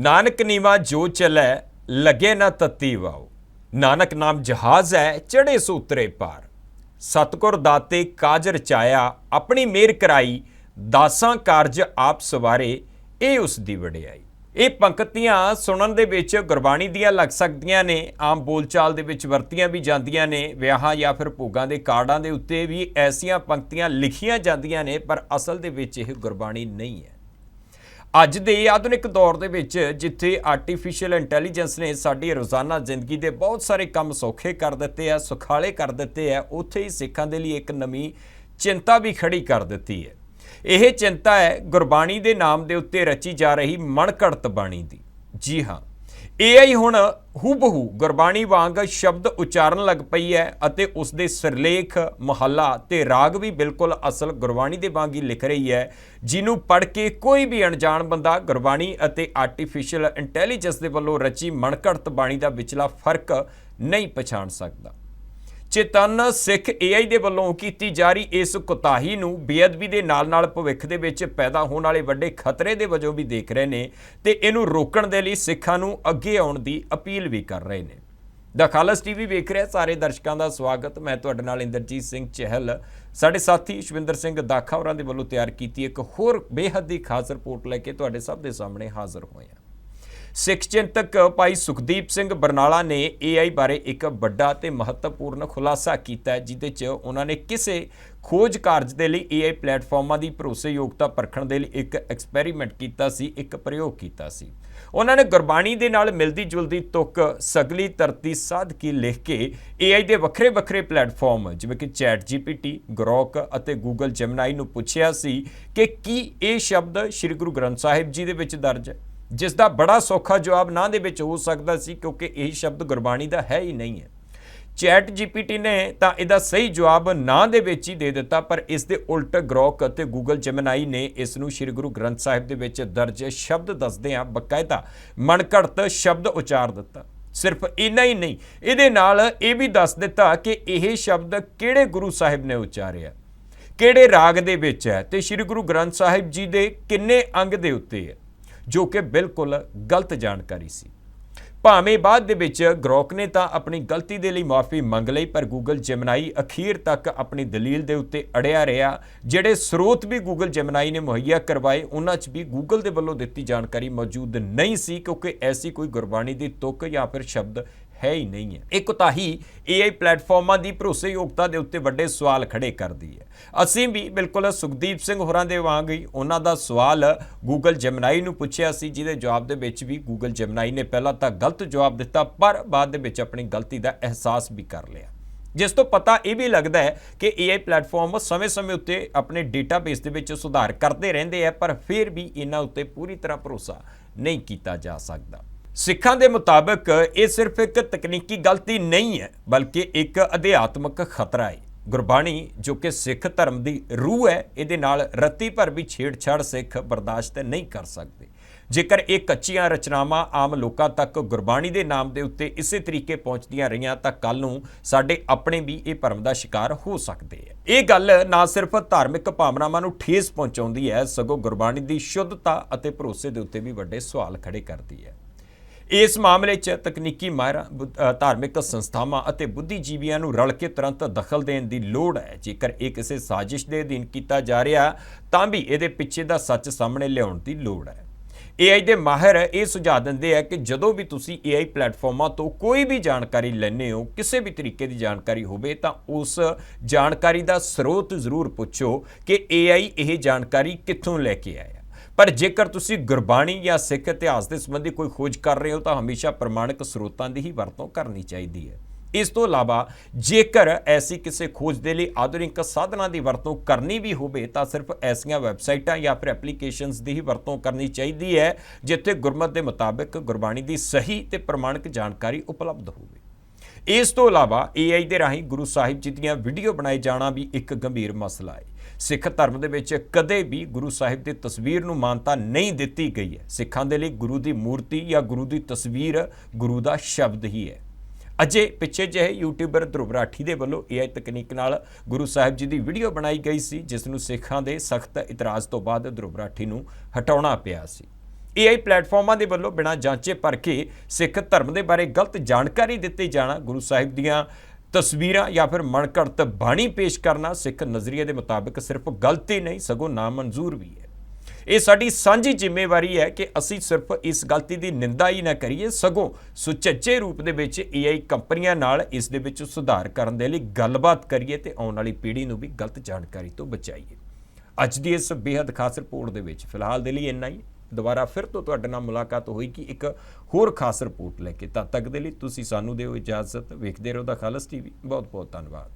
ਨਾਨਕ ਨੀਵਾ ਜੋ ਚਲੈ, ਲਗੇ ਨਾ ਤਤੀ ਵਾਓ। ਨਾਨਕ ਨਾਮ ਜਹਾਜ਼ ਹੈ ਚੜੇ ਸੂਤਰੇ ਉਤਰੇ ਪਾਰ। ਸਤਗੁਰ ਦਾਤੇ ਕਾਜ ਰਚਾਇਆ ਆਪਣੀ ਮੇਰ ਕਰਾਈ, ਦਾਸਾਂ ਕਾਰਜ ਆਪ ਸਵਾਰੇ, ਇਹ ਉਸ ਦੀ ਵਡਿਆਈ। ਇਹ ਪੰਕਤੀਆਂ ਸੁਣਨ ਦੇ ਵਿੱਚ ਗੁਰਬਾਣੀ ਦੀਆਂ ਲੱਗ ਸਕਦੀਆਂ ਨੇ, ਆਮ ਬੋਲਚਾਲ ਦੇ ਵਿੱਚ ਵਰਤੀਆਂ ਵੀ ਜਾਂਦੀਆਂ ਨੇ, ਵਿਆਹਾਂ ਜਾਂ ਫਿਰ ਭੋਗਾਂ ਦੇ ਕਾਰਡਾਂ ਦੇ ਉੱਤੇ ਵੀ ਐਸੀਆਂ ਪੰਕਤੀਆਂ ਲਿਖੀਆਂ ਜਾਂਦੀਆਂ ਨੇ, ਪਰ ਅਸਲ ਦੇ ਵਿੱਚ ਇਹ ਗੁਰਬਾਣੀ ਨਹੀਂ ਹੈ। ਅੱਜ ਦੇ ਆਧੁਨਿਕ ਦੌਰ ਦੇ ਵਿੱਚ ਜਿੱਥੇ ਆਰਟੀਫੀਸ਼ੀਅਲ ਇੰਟੈਲੀਜੈਂਸ ਨੇ ਸਾਡੀ ਰੋਜ਼ਾਨਾ ਜ਼ਿੰਦਗੀ ਦੇ ਬਹੁਤ ਸਾਰੇ ਕੰਮ ਸੌਖੇ ਕਰ ਦਿੱਤੇ ਆ, ਸੁਖਾਲੇ ਕਰ ਦਿੱਤੇ ਆ, ਉੱਥੇ ਹੀ ਸਿੱਖਾਂ ਦੇ ਲਈ ਇੱਕ ਨਵੀਂ ਚਿੰਤਾ ਵੀ ਖੜੀ ਕਰ ਦਿੱਤੀ ਹੈ। ਇਹ ਚਿੰਤਾ ਹੈ ਗੁਰਬਾਣੀ ਦੇ ਨਾਮ ਦੇ ਉੱਤੇ ਰਚੀ ਜਾ ਰਹੀ ਮਣਕੜਤ ਬਾਣੀ ਦੀ। ਜੀ ਹਾਂ। AI ਹੁਣ ਹੂਬਹੂ ਗੁਰਬਾਣੀ ਵਾਂਗ ਸ਼ਬਦ ਉਚਾਰਨ ਲੱਗ ਪਈ ਹੈ ਅਤੇ ਉਸ ਦੇ ਸਿਰਲੇਖ, ਮਹੱਲਾ ਤੇ ਰਾਗ ਵੀ ਬਿਲਕੁਲ ਅਸਲ ਗੁਰਬਾਣੀ ਦੇ ਵਾਂਗ ਹੀ ਲਿਖ ਰਹੀ ਹੈ, ਜਿਹਨੂੰ ਪੜ੍ਹ ਕੇ ਕੋਈ ਵੀ ਅਣਜਾਣ ਬੰਦਾ ਗੁਰਬਾਣੀ ਅਤੇ ਆਰਟੀਫੀਸ਼ੀਅਲ ਇੰਟੈਲੀਜੈਂਸ ਦੇ ਵੱਲੋਂ ਰਚੀ ਮਨਘੜਤ ਬਾਣੀ ਦਾ ਵਿਚਲਾ ਫ਼ਰਕ ਨਹੀਂ ਪਛਾਣ ਸਕਦਾ। ਚੇਤਨ ਸਿੱਖ AI ਦੇ ਵੱਲੋਂ ਕੀਤੀ ਜਾ ਰਹੀ ਇਸ ਕੁਤਾਹੀ ਨੂੰ ਬੇਅਦਬੀ ਦੇ ਨਾਲ-ਨਾਲ ਭਵਿੱਖ ਦੇ ਵਿੱਚ ਪੈਦਾ ਹੋਣ ਵਾਲੇ ਵੱਡੇ ਖਤਰੇ ਦੇ ਵਜੋਂ ਵੀ ਦੇਖ ਰਹੇ ਨੇ ਤੇ ਇਹਨੂੰ ਰੋਕਣ ਦੇ ਲਈ ਸਿੱਖਾਂ ਨੂੰ ਅੱਗੇ ਆਉਣ ਦੀ ਅਪੀਲ ਵੀ ਕਰ ਰਹੇ ਨੇ। ਦਾ ਖਾਲਸ ਟੀਵੀ ਵੇਖ ਰਿਹਾ, ਸਾਰੇ ਦਰਸ਼ਕਾਂ ਦਾ ਸਵਾਗਤ। ਮੈਂ ਤੁਹਾਡੇ ਨਾਲ ਇੰਦਰਜੀਤ ਸਿੰਘ ਚਹਿਲ। ਸਾਡੇ ਸਾਥੀ ਸ਼ਵਿੰਦਰ ਸਿੰਘ ਦਾਖਾ ਹੋਰਾਂ ਦੇ ਵੱਲੋਂ ਤਿਆਰ ਕੀਤੀ ਇੱਕ ਹੋਰ ਬੇਹੱਦ ਦੀ ਖਾਸ ਰਿਪੋਰਟ ਲੈ ਕੇ ਤੁਹਾਡੇ ਸਭ ਦੇ ਸਾਹਮਣੇ ਹਾਜ਼ਰ ਹੋਏ ਹਾਂ। ਸਿੱਖ ਚਿੰਤਕ ਭਾਈ ਸੁਖਦੀਪ ਸਿੰਘ ਬਰਨਾਲਾ ਨੇ AI ਬਾਰੇ ਇੱਕ ਵੱਡਾ ਤੇ ਮਹੱਤਵਪੂਰਨ ਖੁਲਾਸਾ ਕੀਤਾ ਹੈ ਜਿਦੇ 'ਚ ਉਹਨਾਂ ਨੇ ਕਿਸੇ ਖੋਜ ਕਾਰਜ ਦੇ ਲਈ AI ਪਲੇਟਫਾਰਮਾਂ ਦੀ ਭਰੋਸੇਯੋਗਤਾ ਪਰਖਣ ਦੇ ਲਈ ਇੱਕ ਐਕਸਪੈਰੀਮੈਂਟ ਕੀਤਾ ਸੀ, ਇੱਕ ਪ੍ਰਯੋਗ ਕੀਤਾ ਸੀ। ਉਹਨਾਂ ਨੇ ਗੁਰਬਾਣੀ ਦੇ ਨਾਲ ਮਿਲਦੀ ਜੁਲਦੀ ਤੁਕ, ਸਗਲੀ ਧਰਤੀ ਸਾਧ ਕੀ ਲਿਖ ਕੇ AI ਦੇ ਵੱਖਰੇ ਵੱਖਰੇ ਪਲੇਟਫਾਰਮ, ਜਿਵੇਂ ਕਿ ਚੈਟ GPT ਗਰੋਕ ਅਤੇ ਗੂਗਲ Gemini ਨੂੰ ਪੁੱਛਿਆ ਸੀ ਕਿ ਕੀ ਇਹ ਸ਼ਬਦ ਸ੍ਰੀ ਗੁਰੂ ਗ੍ਰੰਥ ਸਾਹਿਬ ਜੀ ਦੇ ਵਿੱਚ ਦਰਜ ਹੈ। ਜਿਸ ਦਾ ਬੜਾ ਸੌਖਾ ਜਵਾਬ ਨਾ ਦੇ ਵਿੱਚ ਹੋ ਸਕਦਾ ਸੀ, ਕਿਉਂਕਿ ਇਹ ਸ਼ਬਦ ਗੁਰਬਾਣੀ ਦਾ ਹੈ ਹੀ ਨਹੀਂ ਹੈ। ਚੈਟ ਜੀਪੀਟੀ ਨੇ ਤਾਂ ਇਹਦਾ ਸਹੀ ਜਵਾਬ ਨਾ ਦੇ ਵਿੱਚ ਹੀ ਦੇ ਦਿੱਤਾ, ਪਰ ਇਸ ਦੇ ਉਲਟ ਗ੍ਰੋਕ ਅਤੇ ਗੂਗਲ ਜਮਨਾਈ ਨੇ ਇਸ ਨੂੰ ਸ੍ਰੀ ਗੁਰੂ ਗ੍ਰੰਥ ਸਾਹਿਬ ਦੇ ਵਿੱਚ ਦਰਜ ਸ਼ਬਦ ਦੱਸਦੇ ਆ ਬਕਾਇਦਾ ਮਨਕੜਤ ਸ਼ਬਦ ਉਚਾਰ ਦਿੱਤਾ। ਸਿਰਫ ਇੰਨਾ ਹੀ ਨਹੀਂ, ਇਹਦੇ ਨਾਲ ਇਹ ਵੀ ਦੱਸ ਦਿੱਤਾ ਕਿ ਇਹ ਸ਼ਬਦ ਕਿਹੜੇ ਗੁਰੂ ਸਾਹਿਬ ਨੇ ਉਚਾਰਿਆ, ਕਿਹੜੇ ਰਾਗ ਦੇ ਵਿੱਚ ਹੈ ਤੇ ਸ੍ਰੀ ਗੁਰੂ ਗ੍ਰੰਥ ਸਾਹਿਬ ਜੀ ਦੇ ਕਿੰਨੇ ਅੰਗ ਦੇ ਉੱਤੇ ਹੈ। ਜੋ ਕਿ ਬਿਲਕੁਲ ਗਲਤ ਜਾਣਕਾਰੀ ਸੀ। ਭਾਵੇਂ ਬਾਅਦ ਦੇ ਵਿੱਚ ਗ੍ਰੋਕ ਨੇ ਤਾਂ ਆਪਣੀ ਗਲਤੀ ਦੇ ਲਈ ਮਾਫੀ ਮੰਗ ਲਈ, ਪਰ ਗੂਗਲ ਜੈਮਨਾਈ ਅਖੀਰ ਤੱਕ ਆਪਣੀ ਦਲੀਲ ਦੇ ਉੱਤੇ ਅੜਿਆ ਰਿਹਾ, ਜਿਹੜੇ ਸਰੋਤ ਵੀ ਗੂਗਲ ਜੈਮਨਾਈ ਨੇ ਮੁਹੱਈਆ ਕਰਵਾਏ, ਉਹਨਾਂ 'ਚ ਵੀ ਗੂਗਲ ਦੇ ਵੱਲੋਂ ਦਿੱਤੀ ਜਾਣਕਾਰੀ ਮੌਜੂਦ ਨਹੀਂ ਸੀ, ਕਿਉਂਕਿ ਐਸੀ ਕੋਈ ਗੁਰਬਾਣੀ ਦੀ ਤੁਕ ਜਾਂ ਫਿਰ ਸ਼ਬਦ ਹੈ ਹੀ ਨਹੀਂ ਹੈ। ਇਹ ਕੁਤਾਹੀ AI ਪਲੇਟਫਾਰਮਾਂ ਦੀ ਭਰੋਸੇਯੋਗਤਾ ਦੇ ਉੱਤੇ ਵੱਡੇ ਸਵਾਲ ਖੜੇ ਕਰਦੀ ਹੈ। ਅਸੀਂ ਵੀ ਬਿਲਕੁਲ ਸੁਖਦੀਪ ਸਿੰਘ ਹੋਰਾਂ ਦੇ ਵਾਂਗ ਹੀ ਉਹਨਾਂ ਦਾ ਸਵਾਲ Google Gemini ਨੂੰ ਪੁੱਛਿਆ ਸੀ, ਜਿਹਦੇ ਜਵਾਬ ਦੇ ਵਿੱਚ ਵੀ Google Gemini ਨੇ ਪਹਿਲਾਂ ਤਾਂ ਗਲਤ ਜਵਾਬ ਦਿੱਤਾ, ਪਰ ਬਾਅਦ ਦੇ ਵਿੱਚ ਆਪਣੀ ਗਲਤੀ ਦਾ ਅਹਿਸਾਸ ਵੀ ਕਰ ਲਿਆ। ਜਿਸ ਤੋਂ ਪਤਾ ਇਹ ਵੀ ਲੱਗਦਾ ਹੈ ਕਿ AI ਪਲੇਟਫਾਰਮ ਸਮੇਂ-ਸਮੇਂ ਉੱਤੇ ਆਪਣੇ ਡੇਟਾਬੇਸ ਦੇ ਵਿੱਚ ਸੁਧਾਰ ਕਰਦੇ ਰਹਿੰਦੇ ਆ, ਪਰ ਫਿਰ ਵੀ ਇਹਨਾਂ ਉੱਤੇ ਪੂਰੀ ਤਰ੍ਹਾਂ ਭਰੋਸਾ ਨਹੀਂ ਕੀਤਾ ਜਾ ਸਕਦਾ। ਸਿੱਖਾਂ ਦੇ ਮੁਤਾਬਕ ਇਹ ਸਿਰਫ ਇੱਕ ਤਕਨੀਕੀ ਗਲਤੀ ਨਹੀਂ ਹੈ, ਬਲਕਿ ਇੱਕ ਅਧਿਆਤਮਕ ਖਤਰਾ ਹੈ। ਗੁਰਬਾਣੀ, ਜੋ ਕਿ ਸਿੱਖ ਧਰਮ ਦੀ ਰੂਹ ਹੈ, ਇਹਦੇ ਨਾਲ ਰੱਤੀ ਭਰ ਵੀ ਛੇੜਛਾੜ ਸਿੱਖ ਬਰਦਾਸ਼ਤ ਨਹੀਂ ਕਰ ਸਕਦੇ। ਜੇਕਰ ਇਹ ਕੱਚੀਆਂ ਰਚਨਾਵਾਂ ਆਮ ਲੋਕਾਂ ਤੱਕ ਗੁਰਬਾਣੀ ਦੇ ਨਾਮ ਦੇ ਉੱਤੇ ਇਸੇ ਤਰੀਕੇ ਪਹੁੰਚਦੀਆਂ ਰਹੀਆਂ, ਤਾਂ ਕੱਲ ਨੂੰ ਸਾਡੇ ਆਪਣੇ ਵੀ ਇਹ ਭਰਮ ਦਾ ਸ਼ਿਕਾਰ ਹੋ ਸਕਦੇ ਆ ਇਹ ਗੱਲ ਨਾ ਸਿਰਫ ਧਾਰਮਿਕ ਭਾਵਨਾਵਾਂ ਨੂੰ ਠੇਸ ਪਹੁੰਚਾਉਂਦੀ ਹੈ, ਸਗੋਂ ਗੁਰਬਾਣੀ ਦੀ ਸ਼ੁੱਧਤਾ ਅਤੇ ਭਰੋਸੇ ਦੇ ਉੱਤੇ ਵੀ ਵੱਡੇ ਸਵਾਲ ਖੜੇ ਕਰਦੀ ਹੈ। ਇਸ ਮਾਮਲੇ 'ਚ ਤਕਨੀਕੀ ਮਾਹਿਰਾਂ ਧਾਰਮਿਕ ਸੰਸਥਾਵਾਂ ਅਤੇ ਬੁੱਧੀਜੀਵੀਆਂ ਨੂੰ ਰਲ ਕੇ ਤੁਰੰਤ ਦਖਲ ਦੇਣ ਦੀ ਲੋੜ ਹੈ। ਜੇਕਰ ਇਹ ਕਿਸੇ ਸਾਜ਼ਿਸ਼ ਦੇ ਅਧੀਨ ਕੀਤਾ ਜਾ ਰਿਹਾ, ਤਾਂ ਵੀ ਇਹਦੇ ਪਿੱਛੇ ਦਾ ਸੱਚ ਸਾਹਮਣੇ ਲਿਆਉਣ ਦੀ ਲੋੜ ਹੈ। AI ਦੇ ਮਾਹਿਰ ਇਹ ਸੁਝਾਅ ਦਿੰਦੇ ਆ ਕਿ ਜਦੋਂ ਵੀ ਤੁਸੀਂ AI ਪਲੇਟਫਾਰਮਾਂ ਤੋਂ ਕੋਈ ਵੀ ਜਾਣਕਾਰੀ ਲੈਣੇ ਹੋ, ਕਿਸੇ ਵੀ ਤਰੀਕੇ ਦੀ ਜਾਣਕਾਰੀ ਹੋਵੇ, ਤਾਂ ਉਸ ਜਾਣਕਾਰੀ ਦਾ ਸਰੋਤ ਜ਼ਰੂਰ ਪੁੱਛੋ ਕਿ AI ਇਹ ਜਾਣਕਾਰੀ ਕਿੱਥੋਂ ਲੈ ਕੇ ਆਇਆ। ਪਰ ਜੇਕਰ ਤੁਸੀਂ ਗੁਰਬਾਣੀ ਜਾਂ ਸਿੱਖ ਇਤਿਹਾਸ ਦੇ ਸੰਬੰਧੀ ਕੋਈ ਖੋਜ ਕਰ ਰਹੇ ਹੋ, ਤਾਂ ਹਮੇਸ਼ਾ ਪ੍ਰਮਾਣਿਕ ਸਰੋਤਾਂ ਦੀ ਹੀ ਵਰਤੋਂ ਕਰਨੀ ਚਾਹੀਦੀ ਹੈ। ਇਸ ਤੋਂ ਇਲਾਵਾ, ਜੇਕਰ ਐਸੀ ਕਿਸੇ ਖੋਜ ਦੇ ਲਈ ਆਧੁਨਿਕ ਸਾਧਨਾਂ ਦੀ ਵਰਤੋਂ ਕਰਨੀ ਵੀ ਹੋਵੇ, ਤਾਂ ਸਿਰਫ ਐਸੀਆਂ ਵੈਬਸਾਈਟਾਂ ਜਾਂ ਫਿਰ ਐਪਲੀਕੇਸ਼ਨਸ ਦੀ ਹੀ ਵਰਤੋਂ ਕਰਨੀ ਚਾਹੀਦੀ ਹੈ, ਜਿੱਥੇ ਗੁਰਮਤ ਦੇ ਮੁਤਾਬਕ ਗੁਰਬਾਣੀ ਦੀ ਸਹੀ ਤੇ ਪ੍ਰਮਾਣਿਕ ਜਾਣਕਾਰੀ ਉਪਲਬਧ ਹੋਵੇ। ਇਸ ਤੋਂ ਇਲਾਵਾ AI ਦੇ ਰਾਹੀਂ ਗੁਰੂ ਸਾਹਿਬ ਜੀ ਦੀਆਂ ਵੀਡੀਓ ਬਣਾਏ ਜਾਣਾ ਵੀ ਇੱਕ ਗੰਭੀਰ ਮਸਲਾ ਹੈ। ਸਿੱਖ ਧਰਮ ਦੇ ਵਿੱਚ ਕਦੇ ਵੀ ਗੁਰੂ ਸਾਹਿਬ ਦੀ ਤਸਵੀਰ ਨੂੰ ਮਾਨਤਾ ਨਹੀਂ ਦਿੱਤੀ ਗਈ ਹੈ। ਸਿੱਖਾਂ ਦੇ ਲਈ ਗੁਰੂ ਦੀ ਮੂਰਤੀ ਜਾਂ ਗੁਰੂ ਦੀ ਤਸਵੀਰ ਗੁਰੂ ਦਾ ਸ਼ਬਦ ਹੀ ਹੈ। ਅਜੇ ਪਿੱਛੇ ਜਿਹੇ ਯੂਟਿਊਬਰ ਧਰੁਵ ਰਾਠੀ ਦੇ ਵੱਲੋਂ AI ਤਕਨੀਕ ਨਾਲ ਗੁਰੂ ਸਾਹਿਬ ਜੀ ਦੀ ਵੀਡੀਓ ਬਣਾਈ ਗਈ ਸੀ, ਜਿਸ ਨੂੰ ਸਿੱਖਾਂ ਦੇ ਸਖਤ ਇਤਰਾਜ਼ ਤੋਂ ਬਾਅਦ ਧਰੁਵ ਰਾਠੀ ਨੂੰ ਹਟਾਉਣਾ ਪਿਆ ਸੀ। AI ਪਲੇਟਫਾਰਮਾਂ ਦੇ ਵੱਲੋਂ ਬਿਨਾਂ ਜਾਂਚੇ ਪਰਖੇ ਸਿੱਖ ਧਰਮ ਦੇ ਬਾਰੇ ਗਲਤ ਜਾਣਕਾਰੀ ਦਿੱਤੀ ਜਾਣਾ, ਗੁਰੂ ਸਾਹਿਬ ਦੀਆਂ ਤਸਵੀਰਾਂ ਜਾਂ ਫਿਰ ਮਨਕੜਤ ਬਾਣੀ ਪੇਸ਼ ਕਰਨਾ ਸਿੱਖ ਨਜ਼ਰੀਏ ਦੇ ਮੁਤਾਬਕ ਸਿਰਫ ਗਲਤੀ ਨਹੀਂ, ਸਗੋਂ ਨਾਮਨਜ਼ੂਰ ਵੀ ਹੈ। ਇਹ ਸਾਡੀ ਸਾਂਝੀ ਜ਼ਿੰਮੇਵਾਰੀ ਹੈ ਕਿ ਅਸੀਂ ਸਿਰਫ ਇਸ ਗਲਤੀ ਦੀ ਨਿੰਦਾ ਹੀ ਨਾ ਕਰੀਏ, ਸਗੋਂ ਸੁਚੱਜੇ ਰੂਪ ਦੇ ਵਿੱਚ AI ਕੰਪਨੀਆਂ ਨਾਲ ਇਸ ਦੇ ਵਿੱਚ ਸੁਧਾਰ ਕਰਨ ਦੇ ਲਈ ਗੱਲਬਾਤ ਕਰੀਏ ਤੇ ਆਉਣ ਵਾਲੀ ਪੀੜ੍ਹੀ ਨੂੰ ਵੀ ਗਲਤ ਜਾਣਕਾਰੀ ਤੋਂ ਬਚਾਈਏ। ਅੱਜ ਦੀ ਇਸ ਬੇहद ਖਾਸ ਰਿਪੋਰਟ ਦੇ ਵਿੱਚ ਫਿਲਹਾਲ ਦੇ ਲਈ ਇੰਨਾ ਹੀ। ਦੁਬਾਰਾ ਫਿਰ ਤੋਂ ਤੁਹਾਡੇ ਨਾਲ ਮੁਲਾਕਾਤ ਹੋਏਗੀ ਇੱਕ ਹੋਰ ਖਾਸ ਰਿਪੋਰਟ ਲੈ ਕੇ ਤਦ ਤੱਕ ਦੇ ਲਈ ਤੁਸੀਂ ਸਾਨੂੰ ਦਿਓ ਇਜਾਜ਼ਤ। ਵੇਖਦੇ ਰਹੋ ਦਾ ਖਾਲਸ ਟੀਵੀ। ਬਹੁਤ ਬਹੁਤ ਧੰਨਵਾਦ।